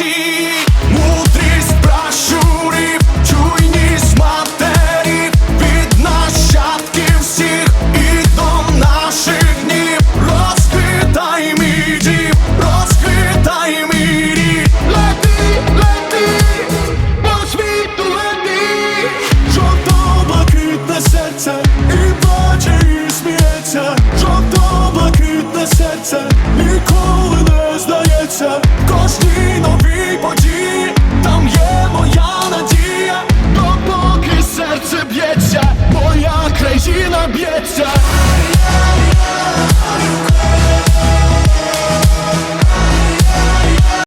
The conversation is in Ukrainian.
очі, мудрість пращурів, чуйність матері, від нащадків всіх і до наших днів, розквітай мій дім, розквітай мій рід. Лети, лети, по світу лети, жовто блакитне серце, і плаче, сміється, жовто блакитне серце, ніколи не здається. Cause